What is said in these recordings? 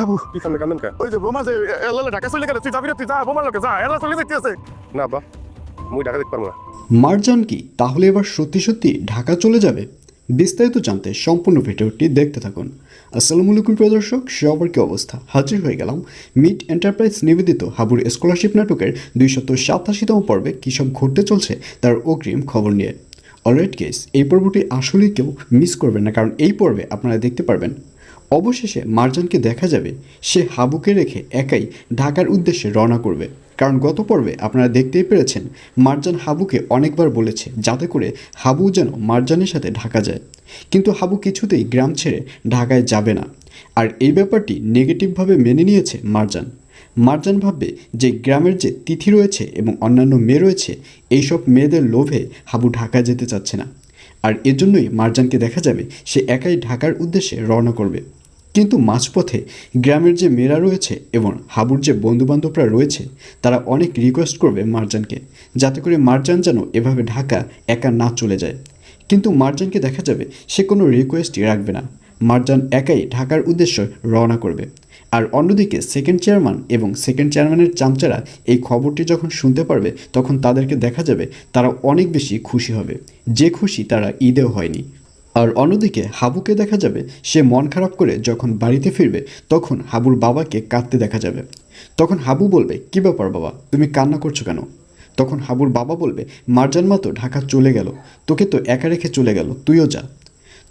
হাবু কি সামনে কান্দেন কা? ওই যে বোমা যে এলালে ঢাকা চলে গেলে তুই যাবি না তুই যা বোমার লোকে যা এলা চলে যাইতেছে। না বা মুই ঢাকা দেখতে পারব না। মারজান কি? তাহলে এবার সত্যি সত্যি ঢাকা চলে যাবে? বিস্তারিত জানতে সম্পূর্ণ ভিডিওটি দেখতে থাকুন। আসসালামু আলাইকুম প্রিয় দর্শক সবার কি অবস্থা? হাজির হয়ে গেলাম মিট এন্টারপ্রাইজ নিবেদিত হাবুর স্কলারশিপ নাটকের দুইশত সাতাশিতম পর্বে কী সব ঘটতে চলছে তার অগ্রিম খবর নিয়ে। অলরাইট কেস এই পর্বটি আসলেই কেউ মিস করবেন না কারণ এই পর্বে আপনারা দেখতে পারবেন অবশেষে মারজানকে দেখা যাবে, সে হাবুকে রেখে একাই ঢাকার উদ্দেশ্যে রওনা করবে। কারণ গত পর্বে আপনারা দেখতেই পেরেছেন, মারজান হাবুকে অনেকবার বলেছে যাতে করে হাবু যেন মারজানের সাথে ঢাকা যায়। কিন্তু হাবু কিছুতেই গ্রাম ছেড়ে ঢাকায় যাবে না। আর এই ব্যাপারটি নেগেটিভভাবে মেনে নিয়েছে মারজান। মারজান ভাববে যে গ্রামের যে তিথি রয়েছে এবং অন্যান্য মেয়ে রয়েছে, এইসব মেয়েদের লোভে হাবু ঢাকা যেতে চাচ্ছে না। আর এজন্যই মারজানকে দেখা যাবে, সে একাই ঢাকার উদ্দেশ্যে রওনা করবে। কিন্তু মাঝপথে গ্রামের যে মেয়েরা রয়েছে এবং হাবুর যে বন্ধুবান্ধবরা রয়েছে, তারা অনেক রিকোয়েস্ট করবে মারজানকে, যাতে করে মারজান যেন এভাবে ঢাকা একা না চলে যায়। কিন্তু মারজানকে দেখা যাবে সে কোনো রিকোয়েস্টই রাখবে না। মারজান একাই ঢাকার উদ্দেশ্যে রওনা করবে। আর অন্যদিকে সেকেন্ড চেয়ারম্যান এবং সেকেন্ড চেয়ারম্যানের চামচারা এই খবরটি যখন শুনতে পারবে, তখন তাদেরকে দেখা যাবে তারা অনেক বেশি খুশি হবে। যে খুশি তারা ঈদেও হয়নি। আর অন্যদিকে হাবুকে দেখা যাবে, সে মন খারাপ করে যখন বাড়িতে ফিরবে, তখন হাবুর বাবাকে কাঁদতে দেখা যাবে। তখন হাবু বলবে, কী ব্যাপার বাবা, তুমি কান্না করছ কেন? তখন হাবুর বাবা বলবে, মারজান মা তো ঢাকা চলে গেল, তোকে তো একা রেখে চলে গেল, তুইও যা।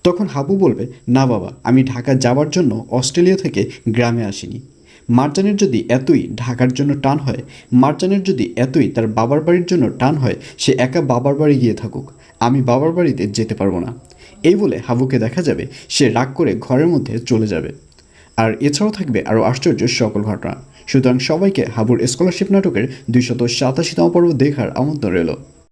তখন হাবু বলবে, না বাবা, আমি ঢাকা যাওয়ার জন্য অস্ট্রেলিয়া থেকে গ্রামে আসিনি। মারজানের যদি এতই ঢাকার জন্য টান হয়, মারজানের যদি এতই তার বাবার বাড়ির জন্য টান হয়, সে একা বাবার বাড়ি গিয়ে থাকুক। আমি বাবার বাড়িতে যেতে পারব না। এই বলে হাবুকে দেখা যাবে, সে রাগ করে ঘরের মধ্যে চলে যাবে। আর এছাড়াও থাকবে আরও আশ্চর্য সকল ঘটনা। সুতরাং সবাইকে হাবুর স্কলারশিপ নাটকের দুইশত সাতাশিতম পর্ব দেখার আমন্ত্রণ রইল।